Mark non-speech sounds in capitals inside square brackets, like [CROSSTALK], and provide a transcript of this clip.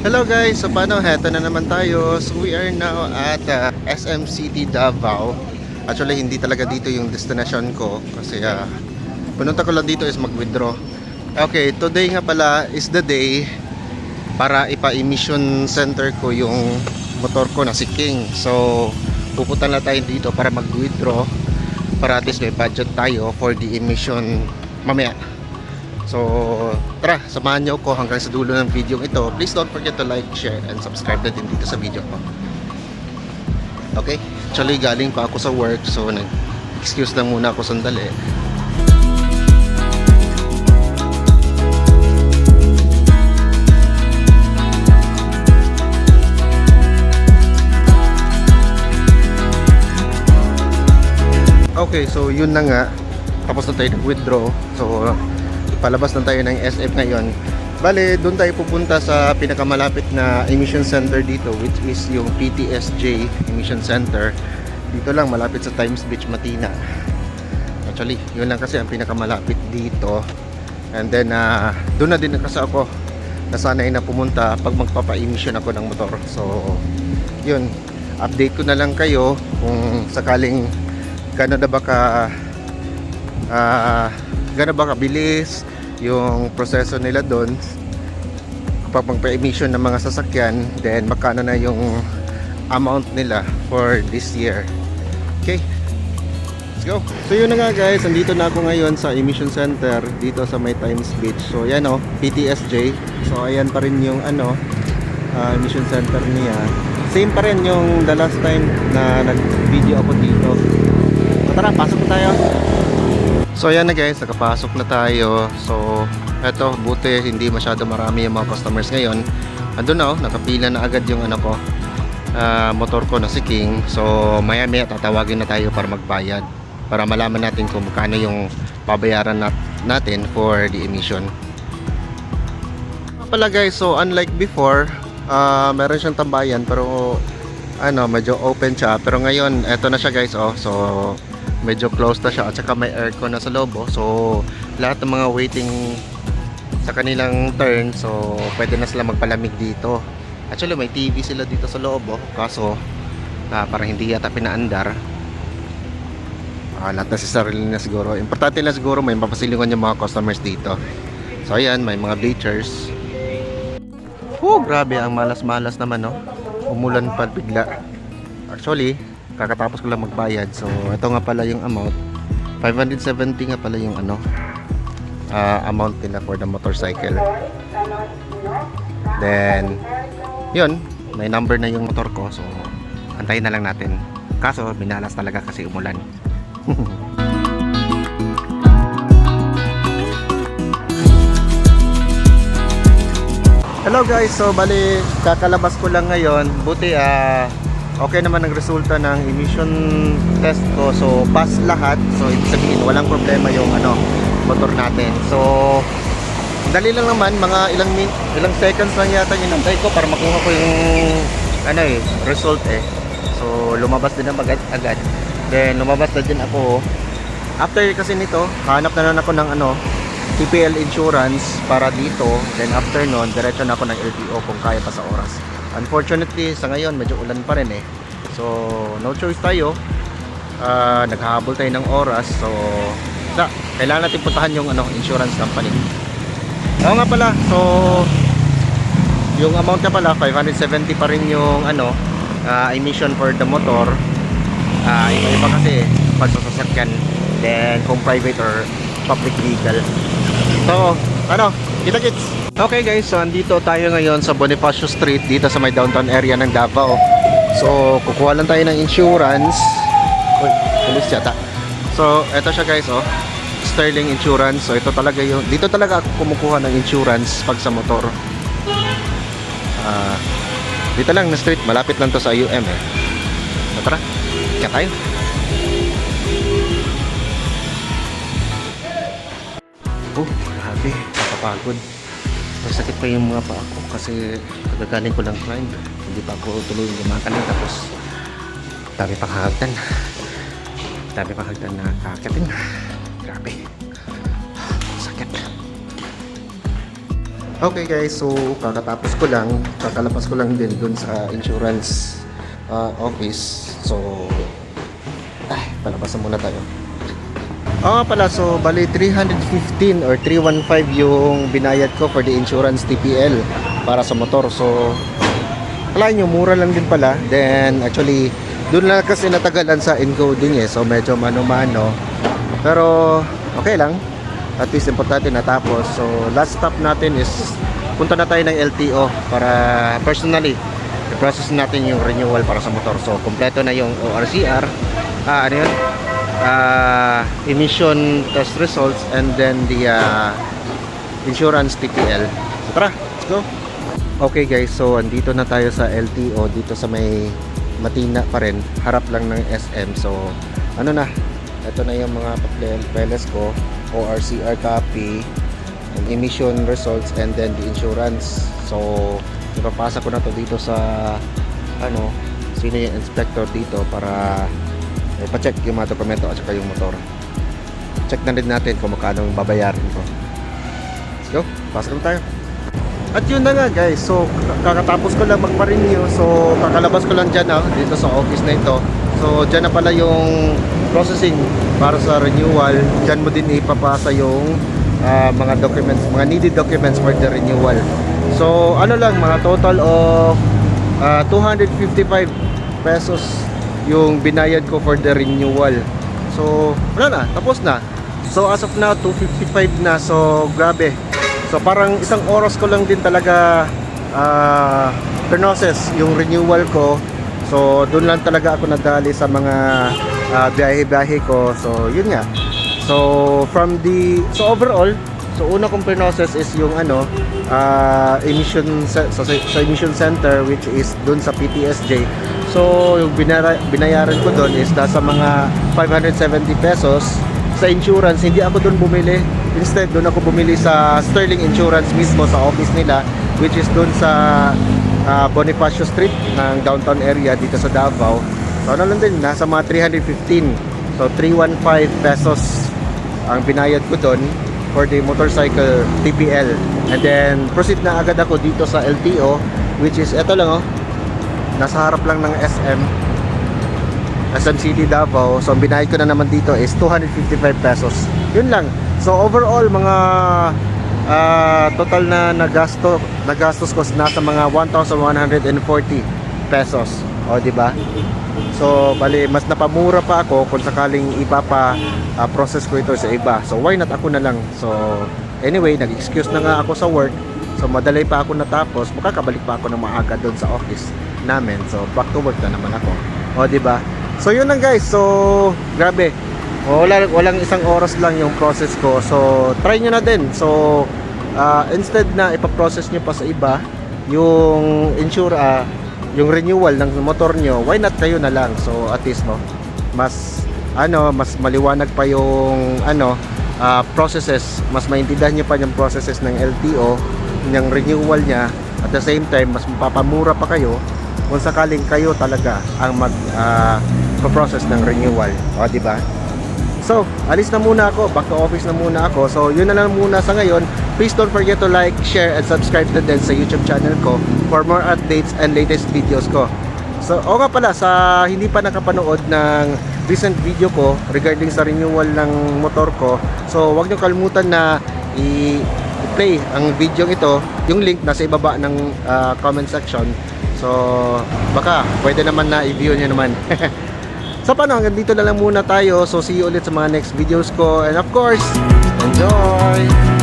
Hello guys, so paano? Heto na naman tayo. So we are now at uh, SM City Davao. Actually, hindi talaga dito yung destination ko kasi uh, pununta ko lang dito is mag-withdraw. Okay, today nga pala is the day para ipa-emission center ko yung motor ko na si King. So, pupunta na tayo dito para mag-withdraw para at least may budget tayo for the emission mamaya. So, tara, samahan niyo ako hanggang sa dulo ng video ito. Please don't forget to like, share, and subscribe na din dito sa video ko. Okay? Actually, galing pa ako sa work, so nag-excuse lang muna ako sandali. Okay, so yun na nga. Tapos na tayo nag-withdraw. So, palabas na tayo ng SF ngayon. Bale, doon tayo pupunta sa pinakamalapit na emission center dito which is yung PTSJ Emission Center. Dito lang, malapit sa Times Beach, Matina. Actually, yun lang kasi ang pinakamalapit dito. And then, ah, doon na din kasi ako nasanay na pumunta pag magpapa-emission ako ng motor. So, yun. Update ko na lang kayo kung sakaling gano'n na ba ka ah gano'n ba kabilis yung proseso nila doon. Kapag magpa-emission ng mga sasakyan then magkano na yung amount nila for this year. Okay. Let's go. So yun na nga guys. Andito na ako ngayon sa emission center dito sa may Times Beach. So yan o PTSJ so ayan pa rin yung ano ah, emission center niya. Same pa rin yung the last time na nag video ako dito. So, tara pasok tayo So ayan na guys, nakapasok na tayo. So eto, buti hindi masyado marami yung mga customers ngayon. Ando na oh, nakapila na agad yung ano ko, ah, motor ko na si King. So maya maya tatawagin na tayo para magbayad. Para malaman natin kung magkano yung babayaran nat- natin for the emission. Pala guys, so unlike before, ah, meron siyang tambayan pero ano, medyo open siya. Pero ngayon, eto na siya guys, oh. So, medyo closed na siya at saka may aircon na sa loob oh. so lahat ng mga waiting sa kanilang turn so pwede na sila magpalamig dito actually may TV sila dito sa loob oh. kaso ah, parang hindi yata pinaandar ah, lahat necessarily na siguro importante lang siguro may mapasilingon yung mga customers dito so ayan may mga bleachers oh grabe ang malas-malas naman oh. umulan pa bigla actually kakatapos ko lang magbayad. So ito nga pala yung amount. 570 nga pala yung ano ah, amount nila for the motorcycle. Then yun may number na yung motor ko. So antayin na lang natin. Kaso binalas talaga kasi umulan. [LAUGHS] Hello guys, so bali kakalabas ko lang ngayon. Buti ah okay naman ang resulta ng emission test ko. So pass lahat. So ibig sabihin walang problema yung ano motor natin. So dali lang naman mga ilang min ilang seconds lang yata inantay ko para makuha ko yung ano eh result eh. So lumabas din agad agad. Then lumabas na din ako. After kasi nito hanap na lang ako ng ano TPL insurance para dito. Then after nun diretso na ako ng LTO kung kaya pa sa oras Unfortunately, sa ngayon medyo ulan pa rin eh. So, no choice tayo. Ah, naghahabol tayo ng oras. So, sa, kailangan natin puntahan yung ano, insurance company. Oo nga pala. So, yung amount niya pala 570 pa rin yung ano, ah, emission for the motor. Ah, iba-iba kasi pag sa sasakyan. Then, kung private or public vehicle. So, ano, kita-kits! Okay guys, so andito tayo ngayon sa Bonifacio Street dito sa may downtown area ng Davao. So, kukuha lang tayo ng insurance. Uy, pulis yata. So, eto siya guys, oh. Sterling Insurance. So, ito talaga yung dito talaga ako kumukuha ng insurance pag sa motor. Ah, dito lang na street, malapit lang to sa UM eh. So, tara, kaya tayo. Oh, grabe, nakapagod. Masakit pa yung mga paa ko kasi kagagaling ko lang climb. Hindi pa ako tuloy gumakanan tapos dami pa kahagdan. Dami pa hagdan na kakatin. Grabe. Sakit. Okay guys, so kakatapos ko lang, kakalabas ko lang din dun sa insurance uh, office. So, ay, palabas na muna tayo. Oo nga pala, so bali 315 or 315 yung binayad ko for the insurance TPL para sa motor. So, akala nyo, mura lang din pala. Then, actually, doon lang kasi natagalan sa encoding eh. So, medyo mano-mano. Pero, okay lang. At least, importante natapos. So, last stop natin is punta na tayo ng LTO para personally i-process natin yung renewal para sa motor. So, kompleto na yung ORCR. Ah, ano yun? Ah, emission test results and then the ah, insurance TPL. So, tara, let's go. Okay guys, so andito na tayo sa LTO dito sa may Matina pa rin, harap lang ng SM. So, ano na, ito na yung mga papeles ko, ORCR copy, and emission results, and then the insurance. So, ipapasa ko na to dito sa, ano, sino yung inspector dito para ipacheck yung mga dokumento at saka yung motor. Check na rin natin kung magkano ang babayarin ko. Let's go, pasok na tayo. At yun na nga guys, so kakatapos ko lang magpa-renew So kakalabas ko lang dyan ah, dito sa office na ito So dyan na pala yung processing para sa renewal Dyan mo din ipapasa yung ah, mga documents, mga needed documents for the renewal So ano lang, mga total of ah, 255 pesos yung binayad ko for the renewal So wala na, tapos na So as of now, 255 na So grabe So parang isang oras ko lang din talaga uh, process yung renewal ko. So doon lang talaga ako nadali sa mga ah, biyahe-biyahe ko. So yun nga. So from the so overall, so una kong process is yung ano ah, emission ce- sa, sa emission center which is doon sa PTSJ. So yung binayaran ko doon is nasa mga 570 pesos sa insurance, hindi ako doon bumili. Instead, doon ako bumili sa Sterling Insurance mismo sa office nila, which is doon sa ah, Bonifacio Street ng downtown area dito sa Davao. So ano lang din, nasa mga 315. So 315 pesos ang binayad ko doon for the motorcycle TPL. And then proceed na agad ako dito sa LTO, which is eto lang oh. Nasa harap lang ng SM. SM City Davao. So, ang binayad ko na naman dito is 255 pesos. Yun lang. So, overall, mga ah, total na nagasto, nagastos ko nasa mga 1,140 pesos. O, di ba? So, bali, mas napamura pa ako kung sakaling ipapa ah, process ko ito sa iba. So, why not ako na lang? So, anyway, nag-excuse na nga ako sa work. So, madalay pa ako natapos. Makakabalik pa ako ng maaga doon sa office namin. So, back to work na naman ako. O, di ba? So, yun lang guys. So, grabe. Wala, walang isang oras lang yung process ko. So, try nyo na din. So, ah, instead na ipaprocess nyo pa sa iba, yung insure, ah, yung renewal ng motor nyo, why not kayo na lang? So, at least, no, mas, ano, mas maliwanag pa yung, ano, ah, processes, mas maintindihan nyo pa yung processes ng LTO, yung renewal niya, at the same time, mas mapapamura pa kayo kung sakaling kayo talaga ang mag ah, process ng renewal. O, di ba? So, alis na muna ako. Back to office na muna ako. So, yun na lang muna sa ngayon. Please don't forget to like, share, and subscribe to din sa YouTube channel ko for more updates and latest videos ko. So, o nga pala, sa hindi pa nakapanood ng recent video ko regarding sa renewal ng motor ko, so, wag niyo kalimutan na i-play ang video ito. Yung link nasa ibaba ng ah, comment section. So, baka pwede naman na i-view niyo naman. [LAUGHS] So paano, hanggang dito na lang muna tayo. So see you ulit sa mga next videos ko. And of course, enjoy!